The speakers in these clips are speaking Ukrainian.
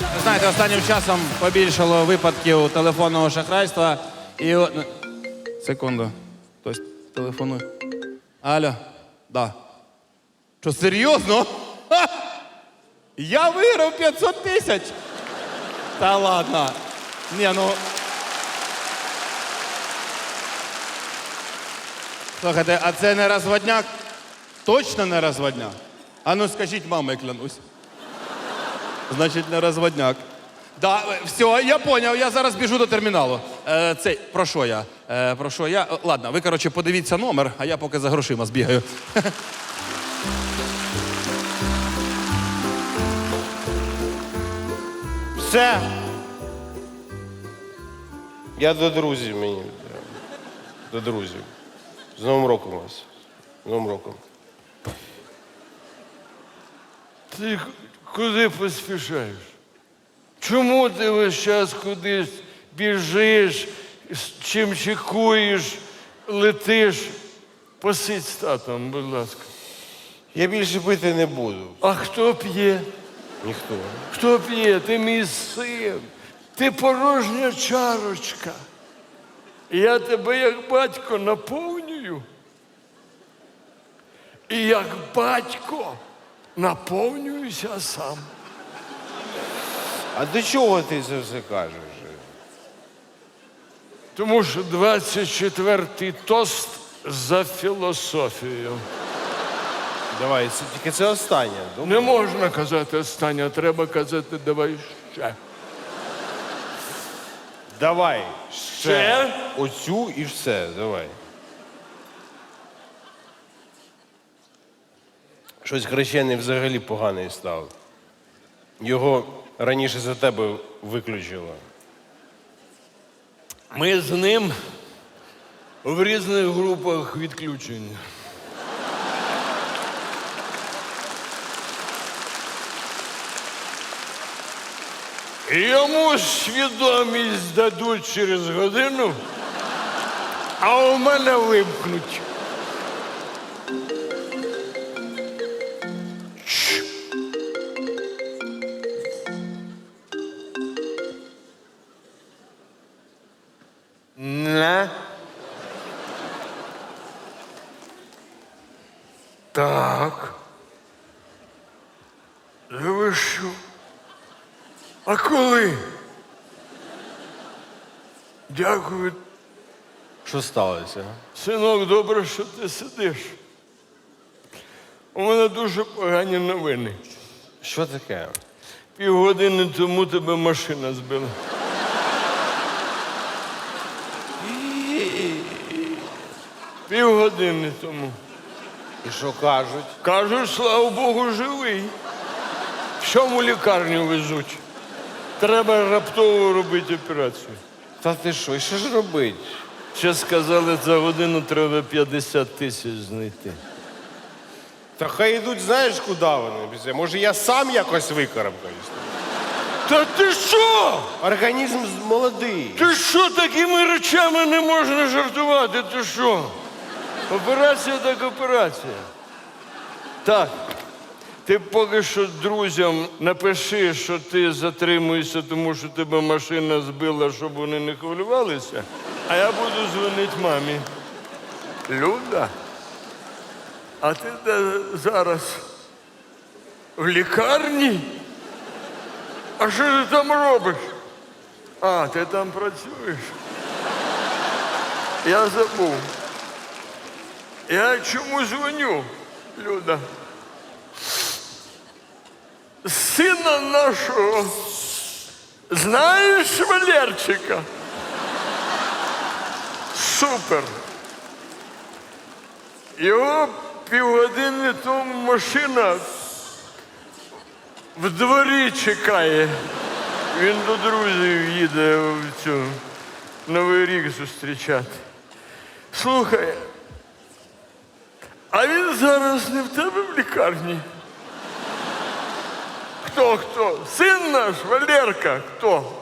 Ви знаєте, останнім часом побільшало випадків телефонного шахрайства. І Секунду. Хтось телефонує. Алло, да. Що, серйозно? Ха! Я виграв 500 тисяч. Та ладно. Ні, ну. Слухайте, а це не розводняк? Точно не розводняк? А ну скажіть, мама, клянусь. Значить, не розводняк. Да, все, я поняв, я зараз біжу до терміналу. Е, цей, про що я? Е, про що я? Е, Ладно, ви, коротше, подивіться номер, а я поки за грошима збігаю. Все. Я до друзів мені. До друзів. З Новим роком вас. З Новим роком. Ти куди поспішаєш? Чому ти весь час кудись біжиш, з чим чекуєш, летиш? Посидь з татом, будь ласка. Я більше пити не буду. А хто п'є? Ніхто. Хто п'є? Ти мій син. Ти порожня чарочка. Я тебе як батько наповнюю. І як батько наповнююся сам. А до чого ти це все кажеш? Тому що 24-й тост за філософію. Давай, це, тільки це останнє. Добре? Не можна казати останнє, треба казати давай ще. Давай. Ще. Ще? Оцю і все. Давай. Щось хрещений взагалі поганий став. Його раніше за тебе виключило. Ми з ним в різних групах відключень. Йому свідомість дадуть через годину, а у мене вимкнуть. Не. Так. Та ви що? А коли? Дякую, Що сталося? синок, добре, що ти сидиш. У мене дуже погані новини. Що таке? Півгодини тому тебе машина збила. Півгодини тому. І що кажуть? Кажуть, слава Богу, живий. В чому лікарню везуть? Треба раптово робити операцію. Та ти що, і що ж робить? Ще сказали, за годину треба 50 тисяч знайти. Та хай йдуть, знаєш, куди вони? після? Може, я сам якось викарабкаюсь? Та ти що? Організм з- молодий. Ти що такими речами не можна жартувати? Ти що? Операція так операція. Так. Ти поки що друзям напиши, що ти затримуєшся, тому що тебе машина збила, щоб вони не хвилювалися. А я буду дзвонити мамі. Люда, а ти де зараз? В лікарні? А що ти там робиш? А, ти там працюєш? Я забув. Я чому дзвоню, Люда? Сина нашого. Знаєш Валерчика? Супер. Його півгодини тому машина в дворі чекає. Він до друзів їде в цю Новий рік зустрічати. Слухай, а він зараз не в тебе в лікарні. Хто хто? Син наш, Валерка, хто?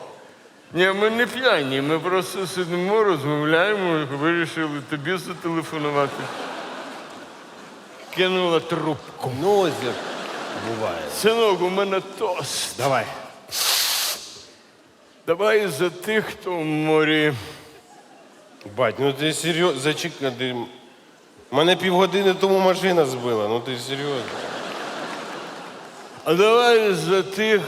Ні, ми не п'яні, ми просто сидимо, розмовляємо, вирішили тобі зателефонувати. Кинула трубку. Ну, як буває. Синок, у мене тост. Давай. Давай за тих, хто в морі. Бать, ну ти серйозно, зачекай. Ти... Мене півгодини тому машина збила, ну ти серйозно. А давай за тих,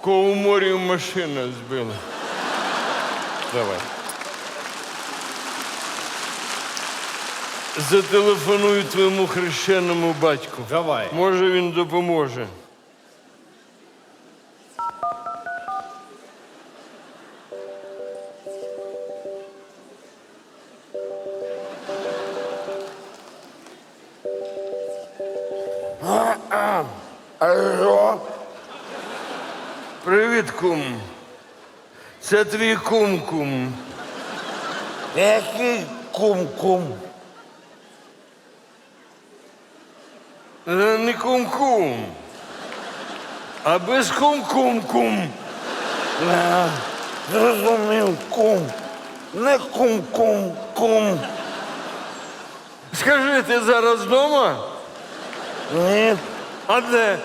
кого в морі машина збила. Давай. Зателефоную твоєму хрещеному батьку. Давай. Може, він допоможе. Привіт, кум. Це твій кум-кум. який кум-кум? Е, Не кум-кум, а без кум-кум-кум. Зрозумів, кум. Не кум-кум-кум. Скажи, ти зараз вдома? Ні. А де?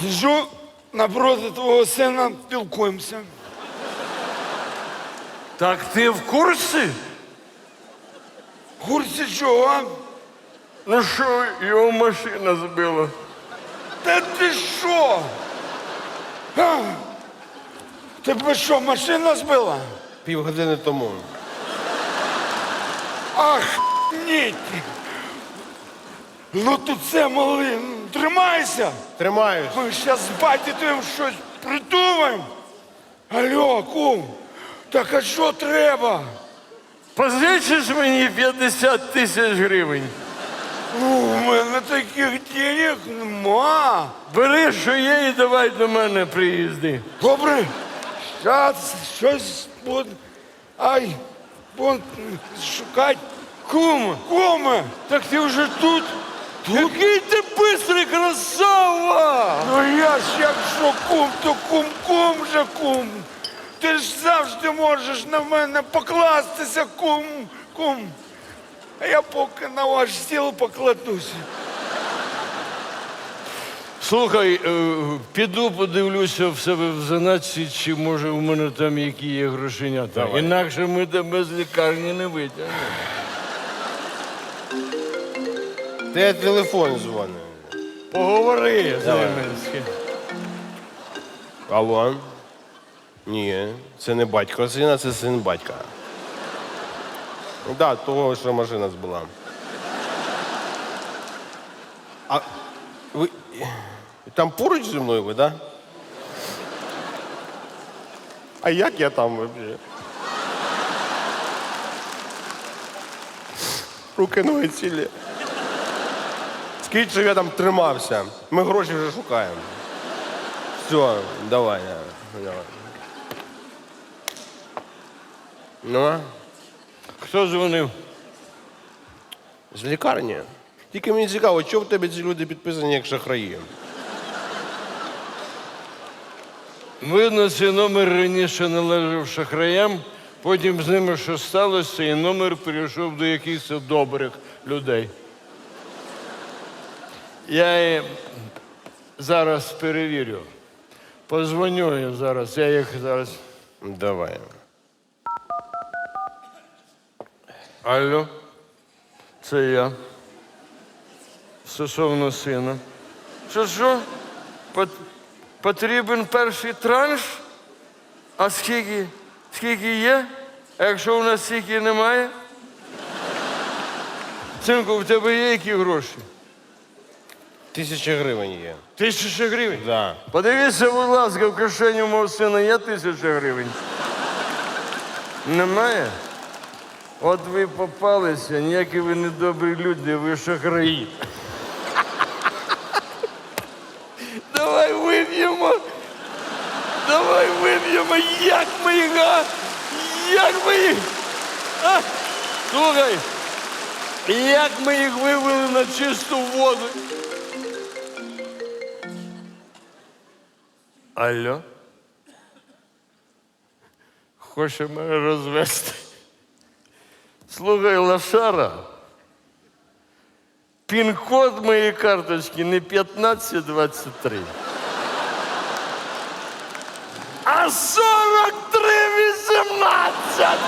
Сижу напроти твого сина, спілкуємося. Так ти в курсі? В курсі чого? Ну що, його машина збила. Та ти що? А? Тебе що, машина збила? Півгодини тому. Ах, ні. Ну ти це малий, ну, тримайся. Тримаюсь. Ми зараз з батьком щось придумаємо. Алло, кум, так а що треба? Позичиш мені 50 тисяч гривень. У мене таких денег нема. Бери, що є, і давай до мене приїзди. Добре, зараз щось буде. Ай, бон шукать. Кум, Куме, так ти вже тут? Який ти бистрий красава! ну я ж якщо кум, то кум-кум же кум. Ти ж завжди можеш на мене покластися, кум, кум. А я поки на ваш стіл покладуся. Слухай, е, піду подивлюся в себе в заначці, чи може у мене там які є грошенята. Давай. Інакше ми тебе з лікарні не витягнемо. Те телефон дзвонить. Поговори з Давай. ними. Алло? Ні, це не батько сина, це син батька. Так, да, того, що машина збила. А ви там поруч зі мною ви, так? Да? А як я там взагалі? Руки ноги цілі. Скажіть, що я там тримався. Ми гроші вже шукаємо. Все, давай. давай. Ну. Хто дзвонив? з лікарні. Тільки мені цікаво, чого в тебе ці люди підписані як шахраї? Видно, цей номер раніше належав шахраям, потім з ними що сталося, і номер перейшов до якихось добрих людей. Я їм зараз перевірю. Позвоню я зараз, я їх зараз. Давай. Алло, це я. Стосовно сина. Що що? Пот- Потрібен перший транш? А скільки? Скільки є? А якщо у нас стільки немає? Синку, в тебе є які гроші? Тисяча гривень є. Тисяча гривень. Да. Подивіться, будь ласка, в кишені у мого сина є тисяча гривень. Немає? От ви попалися, ніякі ви не добрі люди, ви шахраї. Давай виб'ємо. Давай виб'ємо. Як ми їх, а? Як ми їх? А? Слухай, як ми їх вивели на чисту воду? Алло? Хоче мене розвести. Слухай, Лашара. Пін-код моєї карточки не 1523. А 4318!